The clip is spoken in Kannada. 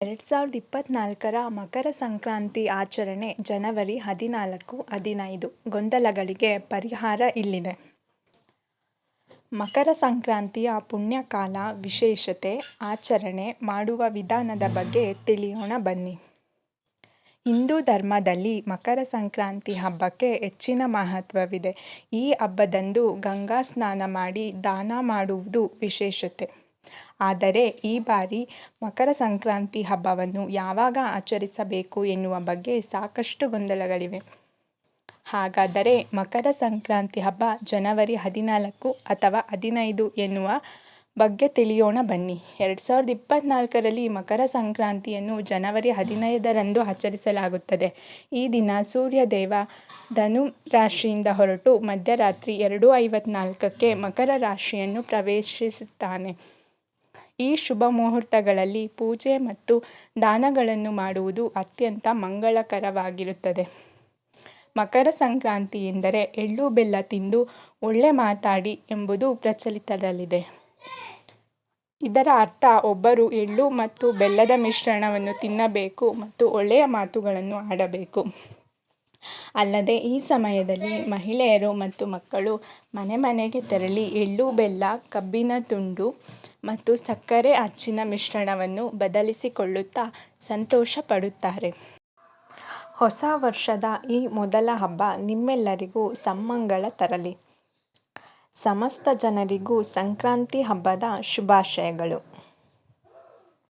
ಎರಡು ಸಾವಿರದ ಇಪ್ಪತ್ತ್ನಾಲ್ಕರ ಮಕರ ಸಂಕ್ರಾಂತಿ ಆಚರಣೆ ಜನವರಿ ಹದಿನಾಲ್ಕು, ಹದಿನೈದು. ಗೊಂದಲಗಳಿಗೆ ಪರಿಹಾರ ಇಲ್ಲಿದೆ. ಮಕರ ಸಂಕ್ರಾಂತಿಯ ಪುಣ್ಯಕಾಲ ವಿಶೇಷತೆ ಆಚರಣೆ ಮಾಡುವ ವಿಧಾನದ ಬಗ್ಗೆ ತಿಳಿಯೋಣ ಬನ್ನಿ. ಹಿಂದೂ ಧರ್ಮದಲ್ಲಿ ಮಕರ ಸಂಕ್ರಾಂತಿ ಹಬ್ಬಕ್ಕೆ ಹೆಚ್ಚಿನ ಮಹತ್ವವಿದೆ. ಈ ಹಬ್ಬದಂದು ಗಂಗಾ ಸ್ನಾನ ಮಾಡಿ ದಾನ ಮಾಡುವುದು ವಿಶೇಷತೆ. ಆದರೆ ಈ ಬಾರಿ ಮಕರ ಸಂಕ್ರಾಂತಿ ಹಬ್ಬವನ್ನು ಯಾವಾಗ ಆಚರಿಸಬೇಕು ಎನ್ನುವ ಬಗ್ಗೆ ಸಾಕಷ್ಟು ಗೊಂದಲಗಳಿವೆ. ಹಾಗಾದರೆ ಮಕರ ಸಂಕ್ರಾಂತಿ ಹಬ್ಬ ಜನವರಿ ಹದಿನಾಲ್ಕು ಅಥವಾ ಹದಿನೈದು ಎನ್ನುವ ಬಗ್ಗೆ ತಿಳಿಯೋಣ ಬನ್ನಿ. ಎರಡು ಸಾವಿರದ ಇಪ್ಪತ್ತ್ನಾಲ್ಕರಲ್ಲಿ ಮಕರ ಸಂಕ್ರಾಂತಿಯನ್ನು ಜನವರಿ ಹದಿನೈದರಂದು ಆಚರಿಸಲಾಗುತ್ತದೆ. ಈ ದಿನ ಸೂರ್ಯದೇವ ಧನು ರಾಶಿಯಿಂದ ಹೊರಟು ಮಧ್ಯರಾತ್ರಿ ಎರಡು ಐವತ್ನಾಲ್ಕಕ್ಕೆ ಮಕರ ರಾಶಿಯನ್ನು ಪ್ರವೇಶಿಸುತ್ತಾನೆ. ಈ ಶುಭ ಮುಹೂರ್ತಗಳಲ್ಲಿ ಪೂಜೆ ಮತ್ತು ದಾನಗಳನ್ನು ಮಾಡುವುದು ಅತ್ಯಂತ ಮಂಗಳಕರವಾಗಿರುತ್ತದೆ. ಮಕರ ಸಂಕ್ರಾಂತಿ ಎಂದರೆ ಎಳ್ಳು ಬೆಲ್ಲ ತಿಂದು ಒಳ್ಳೆ ಮಾತಾಡಿ ಎಂಬುದು ಪ್ರಚಲಿತದಲ್ಲಿದೆ. ಇದರ ಅರ್ಥ ಒಬ್ಬರು ಎಳ್ಳು ಮತ್ತು ಬೆಲ್ಲದ ಮಿಶ್ರಣವನ್ನು ತಿನ್ನಬೇಕು ಮತ್ತು ಒಳ್ಳೆಯ ಮಾತುಗಳನ್ನು ಆಡಬೇಕು. ಅಲ್ಲದೆ ಈ ಸಮಯದಲ್ಲಿ ಮಹಿಳೆಯರು ಮತ್ತು ಮಕ್ಕಳು ಮನೆ ಮನೆಗೆ ತೆರಳಿ ಎಳ್ಳು, ಬೆಲ್ಲ, ಕಬ್ಬಿನ ತುಂಡು ಮತ್ತು ಸಕ್ಕರೆ ಅಚ್ಚಿನ ಮಿಶ್ರಣವನ್ನು ಬದಲಿಸಿಕೊಳ್ಳುತ್ತಾ ಸಂತೋಷ ಪಡುತ್ತಾರೆ. ಹೊಸ ವರ್ಷದ ಈ ಮೊದಲ ಹಬ್ಬ ನಿಮ್ಮೆಲ್ಲರಿಗೂ ಸಮ್ಮಂಗಳ ತರಲಿ. ಸಮಸ್ತ ಜನರಿಗೂ ಸಂಕ್ರಾಂತಿ ಹಬ್ಬದ ಶುಭಾಶಯಗಳು.